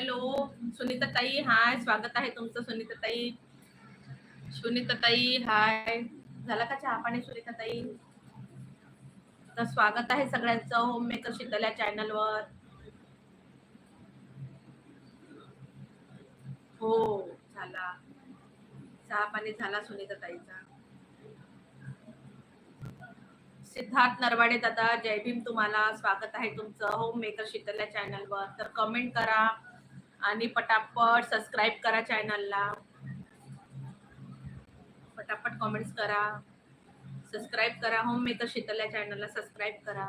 Hello Sunita ताई हाय स्वागत आहे तुमचं सुनीता ताई सुनीता ताई हाय. झाला का चहा पाणी सुनीता ताई तर स्वागत आहे सगळ्यांचं होम मेकर शीतल चॅनलवर हो झाला. चहा पाणी झाला सुनीता ताईचा सिद्धार्थ नरवाडे दादा जय भीम तुम्हाला. स्वागत आहे तुमचं होम मेकर शीतल चॅनलवर तर कमेंट करा. आणि पटापट सबस्क्राईब करा चॅनलला पटापट कॉमेंट्स करा. सबस्क्राईब करा. होम मेकर शीतल या चॅनलला सबस्क्राईब करा.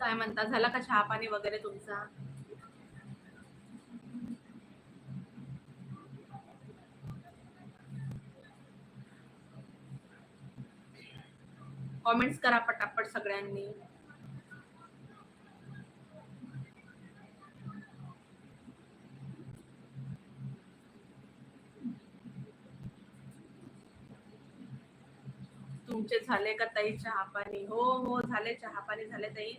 काय म्हणता? झाला का चहा पाणी वगैरे तुमचा? कमेंट्स करा पटापट सगळ्यांनी. तुमचे झाले का ताई चहा पाणी? हो हो झाले चहा पाणी झाले ताई.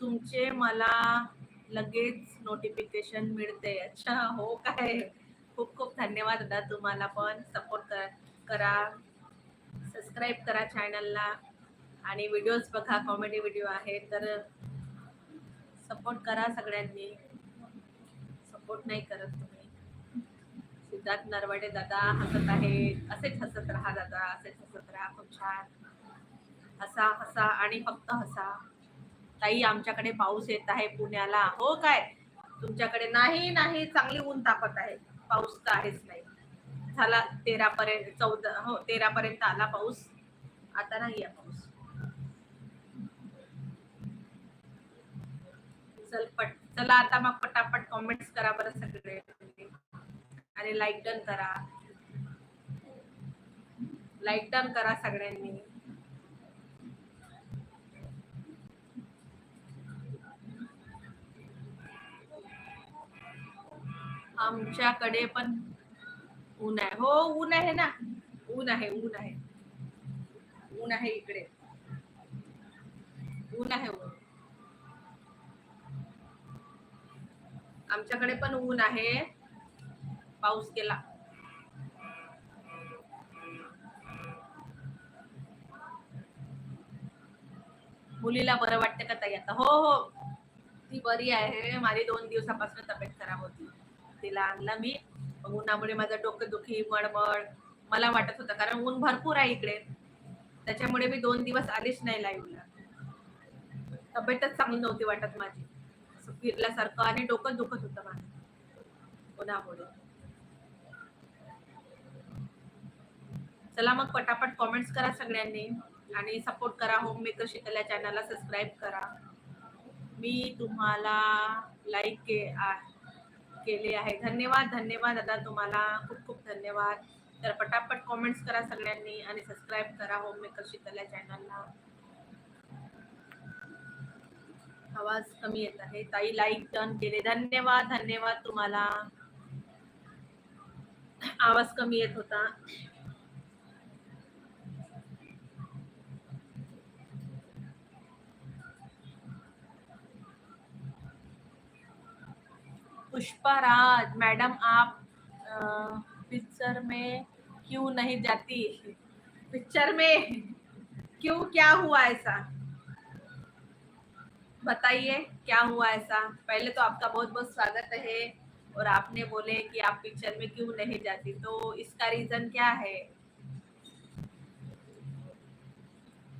तुमचे मला लगेच नोटिफिकेशन मिळते. अच्छा हो काय? खूप खूप धन्यवाद दादा तुम्हाला पण. सपोर्ट करा सबस्क्राईब करा चॅनलला आणि व्हिडिओज बघा कॉमेडी व्हिडिओ आहे तर सपोर्ट करा सगळ्यांनी. सपोर्ट नाही करत सिद्धार्थ नरवाडे दादा हसत आहेत असेच हसत राहा दादा असेच हसत राहा खूप छान. हसा हसा आणि फक्त हसा. ताई आमच्याकडे पाऊस येत आहे पुण्याला. हो काय? तुमच्याकडे नाही नाही. चांगली ऊन तापत आहे. पाऊस तर आहेच नाही. झाला तेरा पर्यंत चौदा हो तेरा पर्यंत आला पाऊस. आता नाही आहे पाऊस. चल पट चला आता मग पटापट कॉमेंट्स करा बरं सगळे. अरे लाईक डन करा. लाईक डन करा सगळ्यांनी. आमच्याकडे पण ऊन आहे. हो ऊन आहे ना. ऊन आहे ऊन आहे. ऊन आहे इकडे. ऊन आहे ऊन. आमच्याकडे पण ऊन आहे. पाऊस केला. मुलीला बरं वाटतं का ताई आता? हो हो. ती बरी आहे. माझी दोन दिवसापासून तब्येत खराब होती. तिला आणला मी. उन्हामुळे माझं डोकं दुखी मळमळ. मला वाटत होतं कारण ऊन भरपूर आहे इकडे. त्याच्यामुळे मी दोन दिवस आलीच नाही लाईव्हला तब्येतच चांगली नव्हती वाटत माझी. असं फिरल्यासारखं आणि डोकं दुखत होतं माझं. उन्हामुळे. चला मग पटापट कॉमेंट्स करा सगळ्यांनी आणि सपोर्ट करा होम मेकर शिकल्या चॅनलला सबस्क्राईब करा. मी तुम्हाला लाईक के केले आहे. धन्यवाद धन्यवाद दादा तुम्हाला. खूप खूप धन्यवाद. तर पटापट कॉमेंट्स करा सगळ्यांनी आणि सबस्क्राईब करा होम मेकर शिकल्या चॅनलला आवाज कमी येत आहे. ताई लाईक डन केले. धन्यवाद धन्यवाद तुम्हाला. आवाज कमी येत होता. पुष्पा राज मैडम आप पिक्चर में क्यों नहीं जाती? पिक्चर में? क्यों? क्या हुआ ऐसा? बताइए, क्या हुआ ऐसा? पहले तो आपका बहुत बहुत स्वागत है और आपने बोले कि आप पिक्चर में क्यों नहीं जाती तो इसका रीजन क्या है?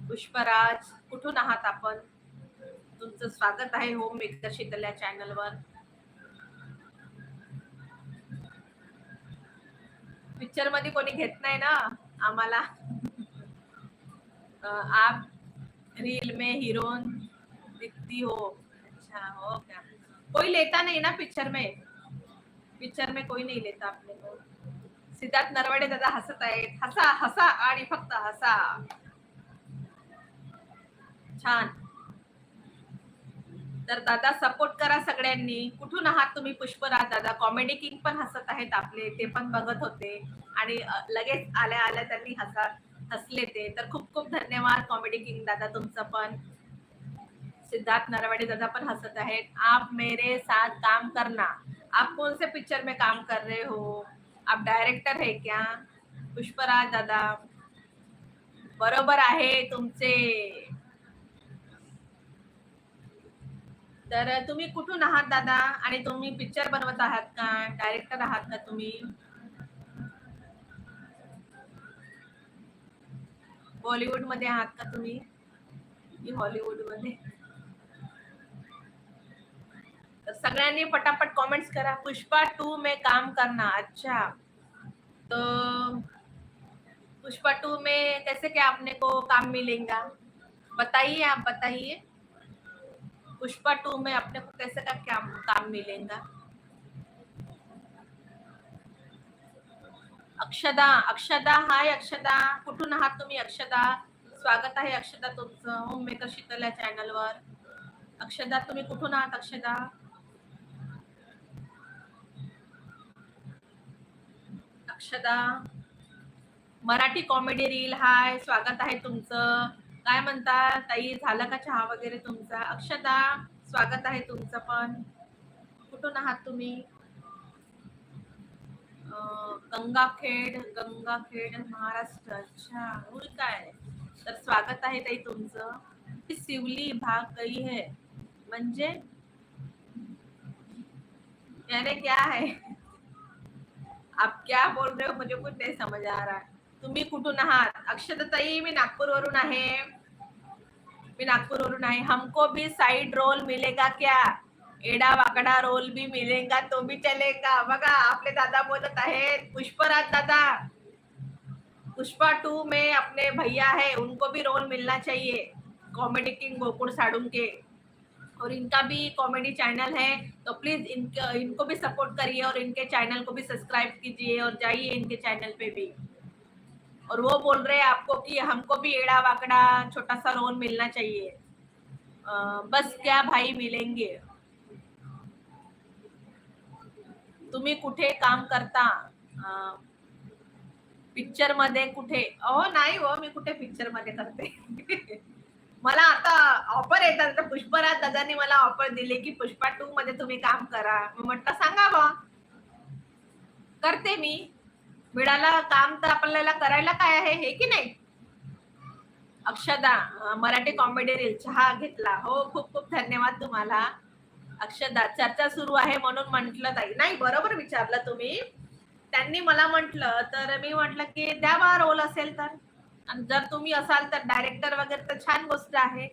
पुष्पराज कुठून आहात आपण। तुमचं स्वागत आहे होम मेकर शीतल या चॅनलवर पिक्चर मध्ये नाही ना? आम्हाला. आप, रील में हीरोइन दिखती हो. अच्छा हो क्या? कोई लेता नहीं ना पिक्चर में. पिक्चर में कोई नहीं लेता अपने को सिद्धार्थ नरवाडे दादा हसत आहेत. हसा हसा फक्त हसा. छान. तर दादा सपोर्ट करा सगळ्यांनी. कुठून आहात तुम्ही पुष्पराज दादा? कॉमेडी किंग पण हसत आहेत आपले ते पण बघत होते. आणि लगेच आल्या आल्या त्यांनी हसा हसले ते. तर खूप खूप धन्यवाद कॉमेडी किंग दादा तुमचं पण. सिद्धार्थ नरवाडे दादा पण हसत आहेत. आप मेरे साथ काम करना. आप कौन से पिक्चर में काम कर रहे हो? आप डायरेक्टर है क्या? पुष्पराज दादा बरोबर आहे तुमचे. तर तुम्ही कुठून आहात, दादा? आणि तुम्ही पिक्चर बनवत आहात का? डायरेक्टर आहात का तुम्ही? बॉलिवूड मध्ये आहात का तुम्ही? हॉलिवूड मध्ये तर सगळ्यांनी पटापट कॉमेंट्स करा. पुष्पा टू में काम करना. अच्छा. तो पुष्पा टू में कैसे क्या आपने को काम मिलेगा? बताइए आप, बताइए. पुष्पा टू में अपने को कैसे का क्या काम मिलेगा? अक्षदा अक्षदा हाय अक्षदा कुठून आहात तुम्ही अक्षदा? स्वागत आहे अक्षदा तुमचं होम मेकर शीतल या चॅनलवर अक्षदा तुम्ही कुठून आहात अक्षदा? अक्षदा मराठी कॉमेडी रील हाय स्वागत आहे तुमचं. काय म्हणता? ताई झालं का चहा वगैरे तुमचा? अक्षदा स्वागत आहे तुमचं पण. कुठून आहात तुम्ही? गंगाखेड गंगाखेड महाराष्ट्र. अच्छा होय काय? तर स्वागत आहे ताई तुमचं. शिवली भाग गई है. म्हणजे? अरे क्या है? आप क्या बोल रहे हो? मुझे कुछ नहीं समझ आ रहा है. तुम्ही कुठून आहात? अक्षता ताई मी नागपूरवरून आहे. मी नागपूरवरून आहे हमको भी साइड रोल मिलेगा क्या? एडा वाकडा रोल भी मिलेगा तो भी चलेगा। बघा आपले दादा बोलत आहेत पुष्पराज दादा, पुष्पा टू में अपने भैया है, उनको भी रोल मिलना चाहिए कॉमेडी किंग गोकुल साडुम के। और इनका भी कॉमेडी चैनल है तो प्लीज़ इनके, इनको भी सपोर्ट करिए और इनके चैनल को भी सब्सक्राइब कीजिए और जाइए इनके चैनल पे भी। और वो बोल रहे हैं आपको कि हमको भी एड़ा वाकड़ा छोटा सा लोन मिलना चाहिए। बस क्या भाई मिलेंगे? तुम्ही कुठे काम करता? पिक्चरमध्ये कुठे? अहो नाही हो मी कुठे पिक्चरमध्ये करते? मला आता ऑफर येतात. तर पुष्पराज दादांनी मला ऑफर दिली की पुष्पा टू मध्ये तुम्ही काम करा. मी म्हटलं सांगा बा. करते मी. मिळाला काम तर आपल्याला करायला काय आहे हे की नाही? अक्षदा मराठी कॉमेडी रील चहा घेतला. हो खूप खूप धन्यवाद तुम्हाला. अक्षदा चर्चा सुरू आहे म्हणून म्हंटल ताई. नाही बरोबर विचारलं तुम्ही. त्यांनी मला म्हंटल तर मी म्हंटल की द्या बा रोल असेल तर. आणि जर तुम्ही असाल तर डायरेक्टर वगैरे तर छान गोष्ट आहे.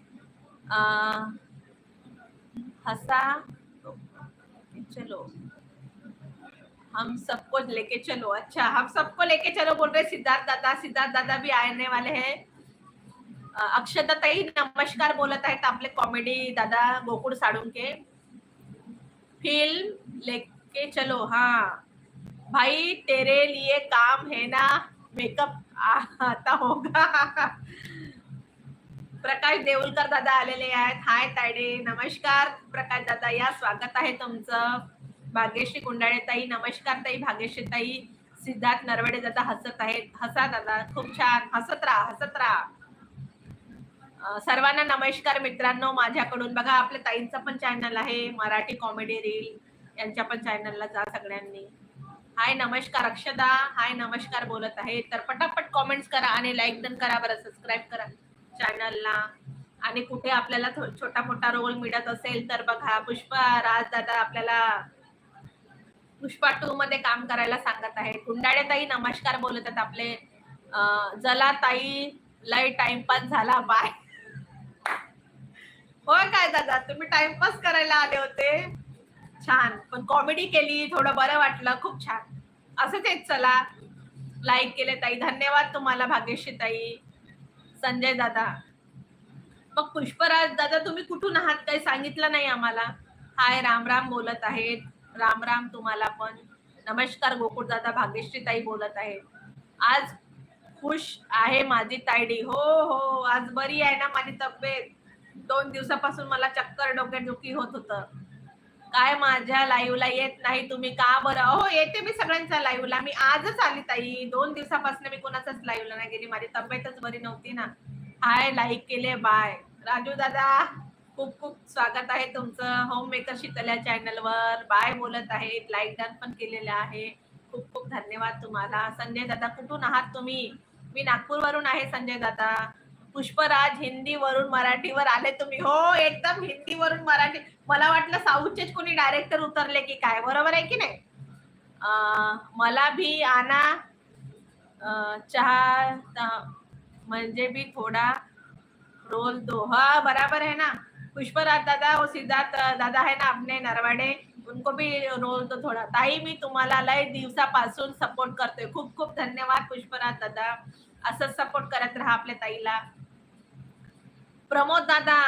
हसा. चलो. हम सबको लेके चलो। अच्छा हम सबको लेके चलो बोल रहे सिद्धार्थ दादा सिद्धार्थ दादा भी आने वाले हैं। अं, अक्षता ताई नमस्कार बोलत आहेत आपले कॉमेडी दादा गोकुळ साडुंके फिल्म लेके चलो हाँ. भाई तेरे लिए काम है ना? मेकअप आता होगा. प्रकाश देऊलकर दादा आलेले आहेत. हाय तायडे. नमस्कार प्रकाश दादा. या स्वागत आहे तुमचं. भाग्यश्री कुंडाळे ताई नमस्कार ताई भाग्यश्री ताई. सिद्धार्थ नरवडे दादा हसत आहेत. हसा दादा. खूप छान. हसत राहा हसत राहा. सर्वांना नमस्कार मित्रांनो. माझ्याकडून बघा आपल्या ताईंचा पण चॅनल आहे मराठी कॉमेडी रील यांच्या पण चॅनलला जा सगळ्यांनी. हाय नमस्कार अक्षदा. हाय नमस्कार बोलत आहे. तर पटापट कॉमेंट्स करा आणि लाईक डन करा बरं. सबस्क्राईब करा चॅनलला आणि कुठे आपल्याला छोटा मोठा रोल मिळत असेल तर बघा. पुष्पा राज दादा आपल्याला पुष्पा टू मध्ये काम करायला सांगत आहे कुंडाळे ताई नमस्कार बोलत आहेत आपले. जला ताई लय टाइमपास झाला बाय. होय काय दादा तुम्ही टाइमपास करायला आले होते? छान. पण कॉमेडी केली थोडं बरं वाटलं खूप छान. असंच एक चला. लाईक केले ताई. धन्यवाद तुम्हाला भाग्यश्री ताई. संजय दादा. मग पुष्पराज दादा तुम्ही कुठून आहात? काही सांगितलं नाही आम्हाला. हाय राम राम बोलत आहेत. राम राम तुम्हाला पण. नमस्कार गोकुळदादा भाग्यश्री ताई बोलत आहे. आज खुश आहे माझी तायडी हो हो आज बरी आहे ना माझी तब्येत? दोन दिवसापासून मला चक्कर डोक्यादुखी होत होतं. काय माझ्या लाईव्हला येत नाही तुम्ही का बरं? हो येते मी सगळ्यांच्या लाईव्हला मी आजच आली ताई. दोन दिवसापासून मी कोणाचाच लाईव्हला नाही गेली. माझी तब्येतच बरी नव्हती ना. हाय लाईक केले बाय राजू दादा. खूप खूप स्वागत आहे तुमचं होम मेकर शीतल्या चॅनलवर बाय बोलत आहेत लाईक डन पण केलेलं आहे. खूप खूप धन्यवाद तुम्हाला. संजय दादा कुठून आहात तुम्ही? मी नागपूरवरून आहे संजय दादा. पुष्पराज हिंदीवरून मराठीवर आले तुम्ही. हो एकदम हिंदीवरून मराठी. मला वाटलं साऊथचेच कोणी डायरेक्टर उतरले की काय. बरोबर आहे की नाही? मला भी आना चहा म्हणजे भी थोडा रोल दो. हा बराबर आहे ना? पुष्पराज दादा और सिद्धार्थ दादा है ना अपने नरवाडे उनको भी रोल तो थोडा ताई मी तुम्हाला लय दिवसापासून सपोर्ट करतोय खूप खूप धन्यवाद पुष्पराज दादा असंच सपोर्ट करत राहा आपल्या ताईला. प्रमोद दादा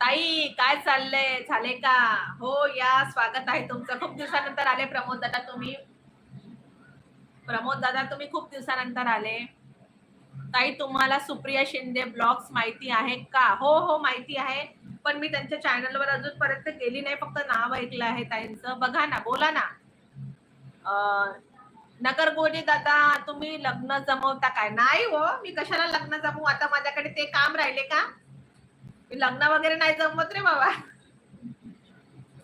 ताई काय चाललंय झाले का? हो या स्वागत आहे तुमचं. खूप दिवसानंतर आले प्रमोद दादा तुम्ही. प्रमोद दादा तुम्ही खूप दिवसानंतर आले. ताई तुम्हाला सुप्रिया शिंदे ब्लॉग्स माहिती आहे का? हो हो माहिती आहे. पण मी त्यांच्या चॅनलवर अजूनपर्यंत गेली नाही फक्त नाव ऐकलं आहे ताईंचं. बघा ना बोला ना. नगर गोजे दादा तुम्ही लग्न जमवता काय? नाही हो मी कशाला लग्न जमवू? आता माझ्याकडे ते काम राहिले का? मी लग्न वगैरे नाही जमवत रे बाबा.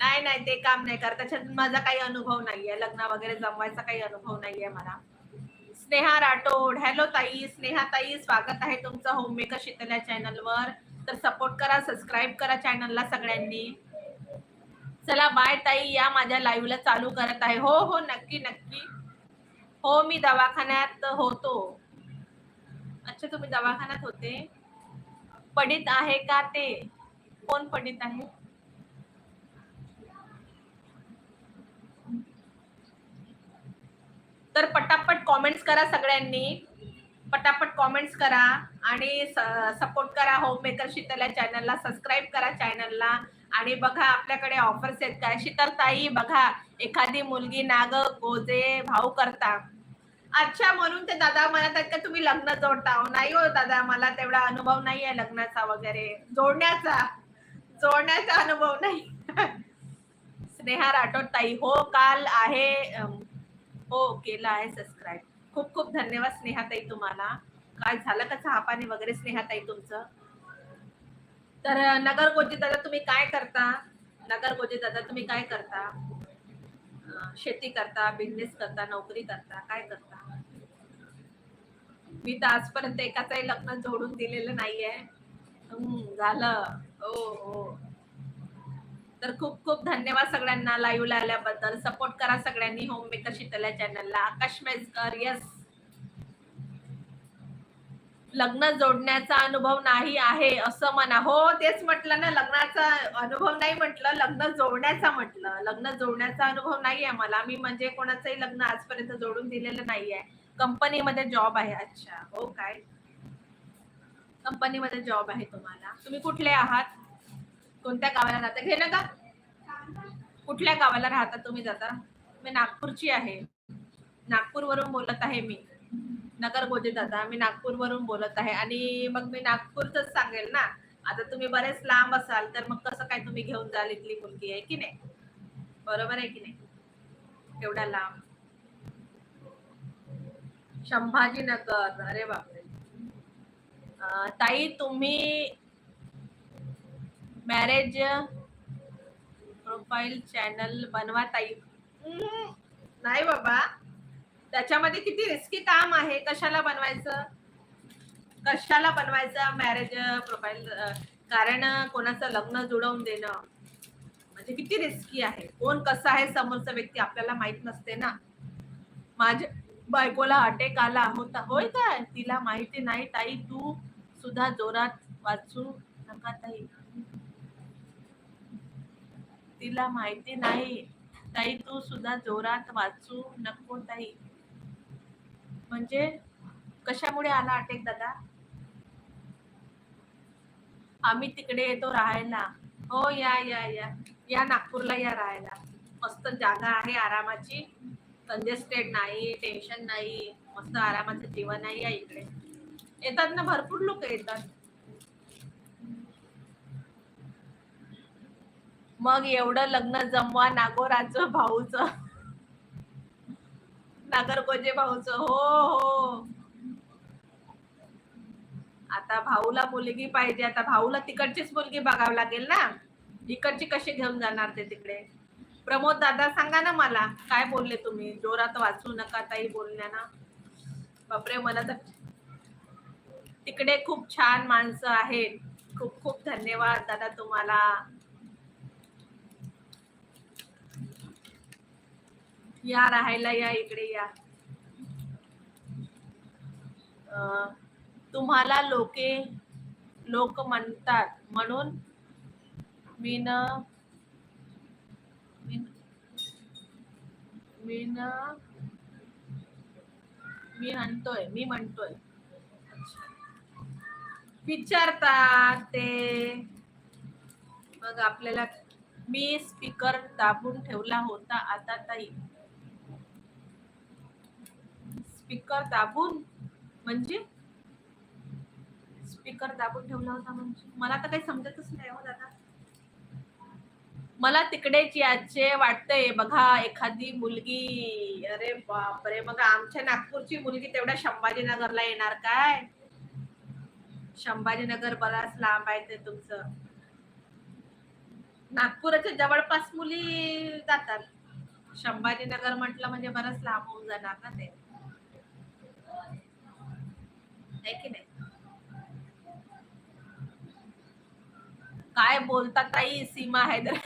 नाही नाही ते काम नाही करत. त्याच्यात माझा काही अनुभव नाहीये. लग्न वगैरे जमवायचा काही अनुभव नाहीये मला. स्नेहा राठोड. हॅलो ताई. स्नेहा ताई स्वागत आहे तुमचं होममेकर शीतल्या चॅनलवर तर सपोर्ट करा सबस्क्राईब करा चॅनलला सगळ्यांनी. चला बाय ताई या माझ्या लाईव्हला चालू करत आहे. हो हो नक्की नक्की. हो मी दवाखान्यात होतो. अच्छा तुम्ही दवाखान्यात होते? पडित आहे का ते? कोण पडित आहे? तर पटापट कॉमेंट्स करा सगळ्यांनी. पटापट कॉमेंट्स करा आणि सपोर्ट करा होममेकर शीतल या चॅनलला सबस्क्राईब करा चॅनलला आणि बघा आपल्याकडे ऑफर्स आहेत काय शीतलताई बघा एखादी मुलगी नाग गोजे भाऊ करता. अच्छा म्हणून ते दादा म्हणत आहेत का तुम्ही लग्न जोडता? हो, नाही हो दादा मला तेवढा अनुभव नाही आहे लग्नाचा वगैरे. जोडण्याचा जोडण्याचा अनुभव नाही. स्नेहा राठोड ताई हो काल आहे हो केलं आहे सबस्क्राईब खूप खूप धन्यवाद स्नेहाताई तुम्हाला. काय झालं का चहा पाणी वगैरे स्नेहाताई तुमचं? तर नगर गोजी दादा तुम्ही काय करता? नगर गोजी दादा तुम्ही काय करता? शेती करता बिझनेस करता नोकरी करता काय करता? मी तर आजपर्यंत एकाचंही लग्न जोडून दिलेलं नाहीये. झालं. हो हो. तर खूप खूप धन्यवाद सगळ्यांना लाईव्हला आल्याबद्दल. सपोर्ट करा सगळ्यांनी होम मेकर शितल्या चॅनलला आकाश मेजकर यस लग्न जोडण्याचा अनुभव नाही आहे असं म्हणा. हो तेच म्हटलं ना लग्नाचा अनुभव नाही म्हटलं लग्न जोडण्याचा म्हटलं. लग्न जोडण्याचा अनुभव नाही आहे मला. मी म्हणजे कोणाचंही लग्न आजपर्यंत जोडून दिलेलं नाहीये. कंपनीमध्ये जॉब आहे. अच्छा. हो काय? कंपनीमध्ये जॉब आहे तुम्हाला. तुम्ही कुठले आहात? कोणत्या गावाला राहता घे ना का कुठल्या गावाला राहता तुम्ही जाता? मी नागपूरची आहे. नागपूरवरून बोलत आहे मी. नगर गोजे दादा मी नागपूरवरून बोलत आहे. आणि मग मी नागपूरच सांगेल ना. आता तुम्ही बरेच लांब असाल तर मग कसं काय तुम्ही घेऊन जाल इथली मुलगी? आहे की नाही? बरोबर आहे की नाही? एवढा लांब. संभाजीनगर अरे बापरे. ताई तुम्ही मॅरेज प्रोफाईल चॅनल बनवा ताई. नाही बाबा. त्याच्यामध्ये किती रिस्की काम आहे? कशाला बनवायचं? कशाला बनवायचं मॅरेज प्रोफाईल कारण कोणाचं लग्न जुळवून देणं. म्हणजे किती रिस्की आहे? कोण कसं आहे समोरचा व्यक्ती आपल्याला माहीत नसते ना. माझ्या बायकोला अटेक आला. होता होय काय? तिला माहिती नाही. ताई तू सुद्धा जोरात वाचू नका ताई. तिला माहिती नाही. ताई तू सुद्धा जोरात वाचू नको ताई. म्हणजे कशामुळे आला अटेक दादा? आम्ही तिकडे येतो राहायला. हो या या या. या नागपूरला या राहायला. मस्त जागा आहे आरामाची. कंजेस्टेड नाही टेन्शन नाही. मस्त आरामाचं जीवन आहे या इकडे. येतात ना भरपूर लोक येतात. मग एवढं लग्न जमवा नागोराचं भाऊचं. नागरकोजे भाऊचं. हो हो. आता भाऊला मुलगी पाहिजे. आता भाऊला तिकडचीच मुलगी बघावी लागेल ना? इकडची कशी घेऊन जाणार ते तिकडे? प्रमोद दादा सांगा ना मला. काय बोलले तुम्ही? जोरात वाचू नका ताई बोलण्या ना बापरे मला तर तिकडे खूप छान माणसं आहेत. खूप खूप धन्यवाद दादा तुम्हाला. या राहायला या इकडे या. तुम्हाला लोके लोक म्हणतात. म्हणून मीन मीन मी म्हणतोय मी म्हणतोय. विचारतात ते. मग आपल्याला मी स्पीकर दाबून ठेवला होता आता ताई. स्पीकर दाबून म्हणजे? स्पीकर दाबून ठेवला होता म्हणजे? मला तर काही समजतच नाही हो दादा. मला तिकडेच याचे वाटतंय. बघा एखादी मुलगी अरे बापरे बघा आमच्या नागपूरची मुलगी तेवढ्या संभाजीनगरला येणार काय? संभाजीनगर बराच लांब आहे ते तुमचं. नागपुराच्या जवळपास मुली जातात. संभाजीनगर म्हटलं म्हणजे बरंच लांब होऊन जाणार ना ते. आहे की नाही? काय बोलता ताई सीमा हैदर?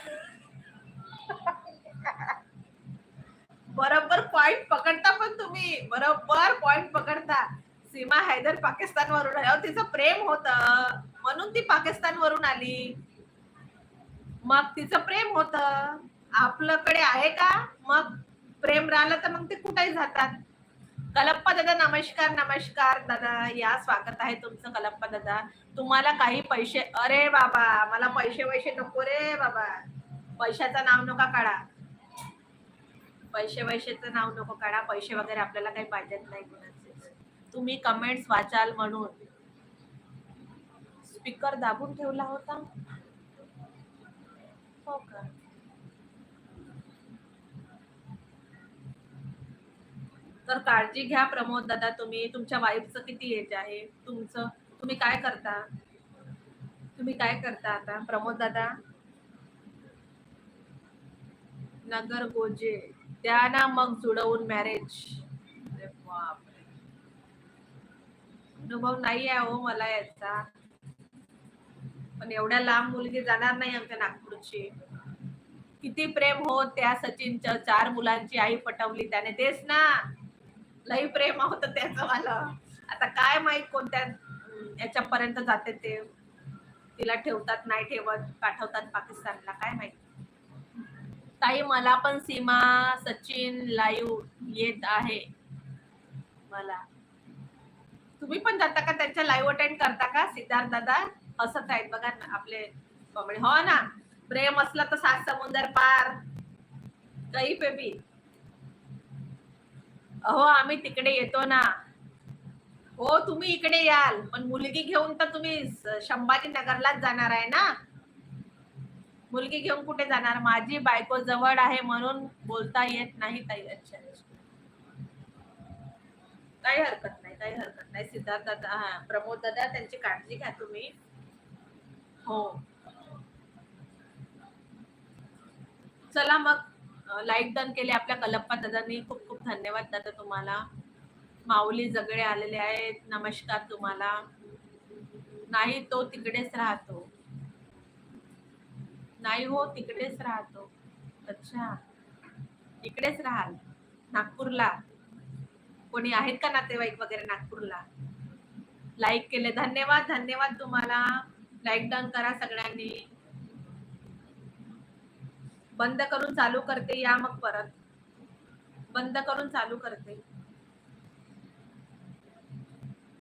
बरोबर पॉइंट पकडता पण तुम्ही. बरोबर पॉइंट पकडता. सीमा हैदर पाकिस्तान वरून आली तिचं प्रेम होत. म्हणून ती पाकिस्तान वरून आली. मग तिचं प्रेम होत. आपल्याकडे आहे का? मग प्रेम राहिलं तर मग ते कुठेही जातात. कलप्पा दादा नमस्कार नमस्कार. दादा या स्वागत आहे तुमचं कलप्पा दादा. तुम्हाला काही पैसे अरे बाबा मला पैसे वैसे नको रे बाबा. पैशाचं नाव नका काढा. पैसे वैसेचं नाव नको काढा. पैसे वगैरे आपल्याला काही पाहिजेत नाही कोणाचे. तुम्ही कमेंट्स वाचाल म्हणून. स्पीकर दाबून ठेवला होता. हो का? तर काळजी घ्या प्रमोद दादा तुम्ही तुमच्या वाईफचं किती एज आहे? तुमचं तुम्ही काय करता? तुम्ही काय करता आता प्रमोद दादा? नगर गोजे द्या ना मग जुळवून मॅरेज अनुभव नाही आहे हो मला याचा. पण एवढ्या लांब मुलगी जाणार नाही आमच्या नागपूरची. किती प्रेम हो त्या सचिनच्या चार मुलांची आई पटवली त्याने. तेच ना. लई प्रेम होत त्याचं मला. आता काय माहीत कोणत्या याच्यापर्यंत जाते ते. तिला ठेवतात नाही ठेवत पाठवतात पाकिस्तानला काय माहीत. ताई मला पण सीमा सचिन लाईव्ह येत आहे. मला. तुम्ही पण जाता का? त्यांच्या लाईव्ह अटेंड करता का? सिद्धार्थ दादा हसत आहेत बघा ना आपले कॉमेडी. हो ना प्रेम असलं तर सात समुंदर पार. काही पे अहो आम्ही तिकडे येतो ना. हो तुम्ही इकडे याल. पण मुलगी घेऊन तर तुम्ही संभाजीनगरलाच जाणार आहे ना? मुलगी घेऊन कुठे जाणार? माझी बायको जवळ आहे म्हणून बोलता येत नाही ताई अच्छा काही हरकत नाही काही हरकत नाही. सिद्धार्थ दादा हा प्रमोद दादा त्यांची काळजी घ्या तुम्ही. हो. चला मग लाइट डन केले आपल्या कलप्पा दादांनी. खूप धन्यवाद दादा तुम्हाला. माऊली जगळे आलेले आहेत. नमस्कार तुम्हाला. नाही तो तिकडेच राहतो. नाही हो तिकडेच राहतो. अच्छा. इकडेच राहाल. नागपूरला. कोणी आहेत का नातेवाईक वगैरे नागपूरला? लाईक केले. धन्यवाद धन्यवाद तुम्हाला. लाईक डाऊन करा सगळ्यांनी. बंद करून चालू करते या मग परत. बंद करून चालू करते.